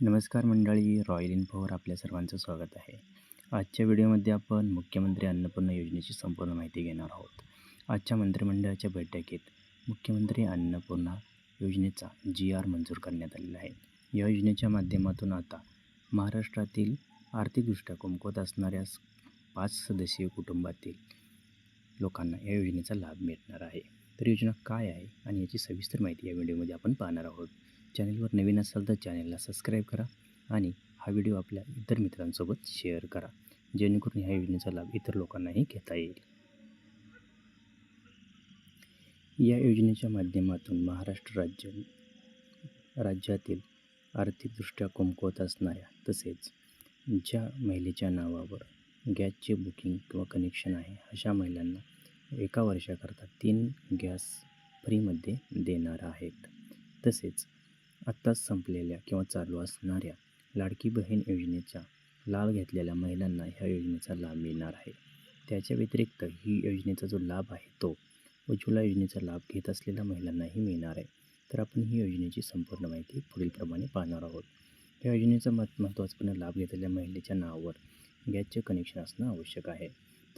नमस्कार मंडळी रॉयल इन्फोवर आपल्या सर्वांचं स्वागत आहे. आजच्या व्हिडिओमध्ये आपण मुख्यमंत्री अन्नपूर्णा योजनेची संपूर्ण माहिती घेणार आहोत. आजच्या मंत्रिमंडळाच्या बैठकीत मुख्यमंत्री अन्नपूर्णा योजनेचा जी आर मंजूर करण्यात आलेला आहे. या योजनेच्या माध्यमातून आता महाराष्ट्रातील आर्थिकदृष्ट्या कमकुवत असणाऱ्या पाच सदस्यीय कुटुंबातील लोकांना या योजनेचा लाभ मिळणार आहे. तर योजना काय आहे आणि याची सविस्तर माहिती या व्हिडिओमध्ये आपण पाहणार आहोत. चॅनलवर नवीन असाल तर चॅनलला सबस्क्राईब करा आणि हा व्हिडिओ आपल्या इतर मित्रांसोबत शेअर करा जेणेकरून ह्या योजनेचा लाभ इतर लोकांनाही घेता येईल. या योजनेच्या माध्यमातून महाराष्ट्र राज्य राज्यातील आर्थिकदृष्ट्या कमकुवत असणाऱ्या तसेच ज्या महिलेच्या नावावर गॅसचे बुकिंग किंवा कनेक्शन आहे अशा महिलांना एका वर्षाकरता तीन गॅस फ्रीमध्ये देणार आहेत. तसेच आत्ताच संपलेल्या किंवा चालू असणाऱ्या लाडकी बहीण योजनेचा लाभ घेतलेल्या महिलांना ह्या योजनेचा लाभ मिळणार आहे. त्याच्या व्यतिरिक्त ही योजनेचा जो लाभ आहे तो उज्ज्वला योजनेचा लाभ घेत असलेल्या महिलांनाही मिळणार आहे. तर आपण ही योजनेची संपूर्ण माहिती पुढीलप्रमाणे पाहणार आहोत. या योजनेचा मत महत्त्वाचपणे लाभ घेतलेल्या महिलेच्या नावावर गॅसचे कनेक्शन असणं आवश्यक आहे.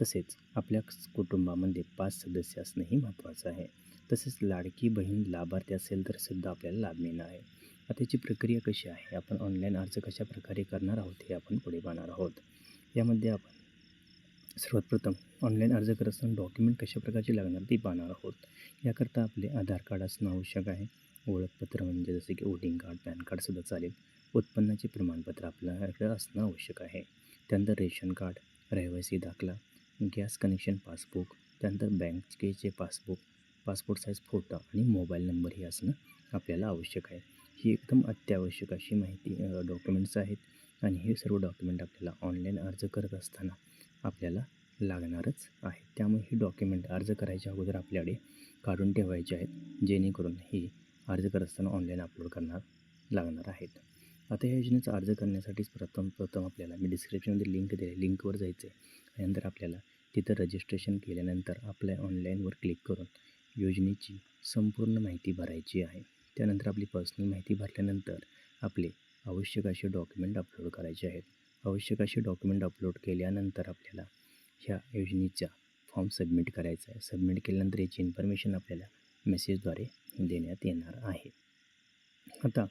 तसेच आपल्या कुटुंबामध्ये पाच सदस्य असणंही महत्त्वाचं आहे. तसेच लाडकी बहीण लाभार्थी असेल तर सुद्धा आपल्याला लाभ मिळणार आहे. त्याची प्रक्रिया कशी आहे? आपण ऑनलाईन अर्ज कशा प्रकारे करणार आहोत हे आपण पुढे पाहणार आहोत. यामध्ये आपण सर्वात प्रथम ऑनलाईन अर्ज करत असताना डॉक्युमेंट कशा प्रकारचे लागणार ते पाहणार आहोत. याकरता आपले आधार कार्ड असणं आवश्यक आहे. ओळखपत्र म्हणजे जसे की वोटिंग कार्ड पॅन कार्डसुद्धा चालेल. उत्पन्नाचे प्रमाणपत्र आपल्याकडे असणं आवश्यक आहे. त्यानंतर रेशन कार्ड रहिवासी दाखला गॅस कनेक्शन पासबुक त्यानंतर बँकेचे पासबुक पासपोर्ट साईज फोटो आणि मोबाईल नंबर हे असणं आपल्याला आवश्यक आहे. ही एकदम अत्यावश्यक अशी माहिती डॉक्युमेंट्स आहेत आणि हे सर्व डॉक्युमेंट आपल्याला ऑनलाईन अर्ज करत असताना आपल्याला लागणारच आहे त्यामुळे ही डॉक्युमेंट अर्ज करायच्या अगोदर आपल्याकडे काढून ठेवायचे आहेत जेणेकरून ही अर्ज करत असताना ऑनलाईन अपलोड करणार लागणार आहेत. आता या योजनेचा अर्ज करण्यासाठीच प्रथम प्रथम आपल्याला मी डिस्क्रिप्शनमध्ये लिंक दिली लिंकवर जायचं आहे त्यानंतर आपल्याला तिथं रजिस्ट्रेशन केल्यानंतर आपल्या ऑनलाईनवर क्लिक करून योजनेची संपूर्ण माहिती भरायची आहे. त्यानंतर आपली पर्सनल माहिती भरल्यानंतर आपले आवश्यक असे डॉक्युमेंट अपलोड करायचे आहेत. आवश्यक असे डॉक्युमेंट अपलोड केल्यानंतर आपल्याला ह्या योजनेचा फॉर्म सबमिट करायचा आहे. सबमिट केल्यानंतर याची इन्फॉर्मेशन आपल्याला मेसेजद्वारे देण्यात येणार आहे. आता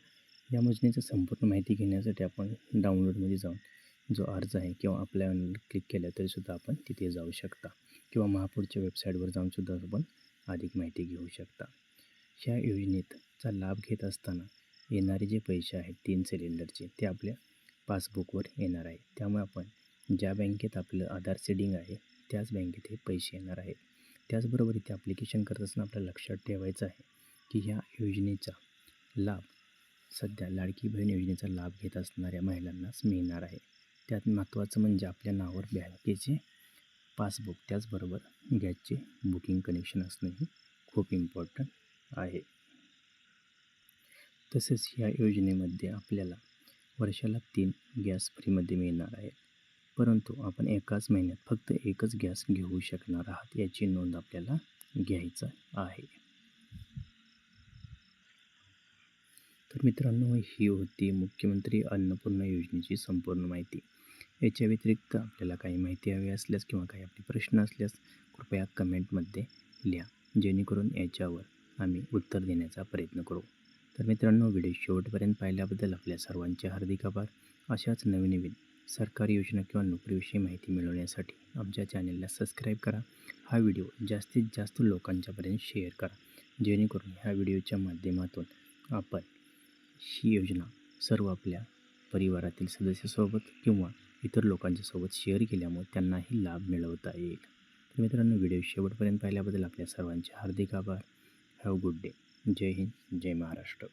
या योजनेचं संपूर्ण माहिती घेण्यासाठी आपण डाउनलोडमध्ये जाऊन जो अर्ज आहे किंवा आपल्या क्लिक केलं तरीसुद्धा आपण तिथे जाऊ शकता. किंवा महापूरच्या वेबसाईटवर जाऊनसुद्धा आपण अधिक माहिती घेऊ शकता. ह्या योजनेचा लाभ घेत असताना येणारे जे पैसे आहेत तीन सिलेंडरचे ते आपल्या पासबुकवर येणार आहे. त्यामुळे आपण ज्या बँकेत आपलं आधार सेडिंग आहे त्याच बँकेत हे पैसे येणार आहेत त्याचबरोबर इथे ॲप्लिकेशन करत असताना आपल्याला लक्षात ठेवायचं आहे की ह्या योजनेचा लाभ सध्या लाडकी बहीण योजनेचा लाभ घेत असणाऱ्या महिलांनाच मिळणार आहे. त्यात महत्त्वाचं म्हणजे आपल्या नावावर बँकेचे पासबुक त्याचबरोबर गॅसचे बुकिंग कनेक्शन असणंही खूप इम्पॉर्टंट आहे. तसेच ह्या योजनेमध्ये आपल्याला वर्षाला तीन गॅस फ्रीमध्ये मिळणार आहे परंतु आपण एकाच महिन्यात फक्त एकच गॅस घेऊ शकणार आहात याची नोंद आपल्याला घ्यायचं आहे. तर मित्रांनो ही होती मुख्यमंत्री अन्नपूर्णा योजनेची संपूर्ण माहिती. याच्या व्यतिरिक्त आपल्याला काही माहिती हवी असल्यास किंवा काही आपले प्रश्न असल्यास कृपया कमेंटमध्ये लिहा. जेणेकरून याच्यावर आम्ही उत्तर देण्याचा प्रयत्न करू. तर मित्रांनो व्हिडिओ शेवटपर्यंत पाहिल्याबद्दल आपल्या सर्वांचे हार्दिक आभार. अशाच नवीन नवीन सरकारी योजना किंवा नोकरीविषयी माहिती मिळवण्यासाठी आमच्या चॅनलला सबस्क्राईब करा. हा व्हिडिओ जास्तीत जास्त लोकांच्यापर्यंत शेअर करा. जेणेकरून ह्या व्हिडिओच्या माध्यमातून आपण ही योजना सर्व आपल्या परिवारातील सदस्यासोबत किंवा इतर लोकांच्यासोबत शेअर केल्यामुळे त्यांनाही लाभ मिळवता येईल. तर मित्रांनो व्हिडिओ शेवटपर्यंत पाहिल्याबद्दल आपल्या सर्वांचे हार्दिक आभार. हॅव. Good day. जय हिंद. जय महाराष्ट्र.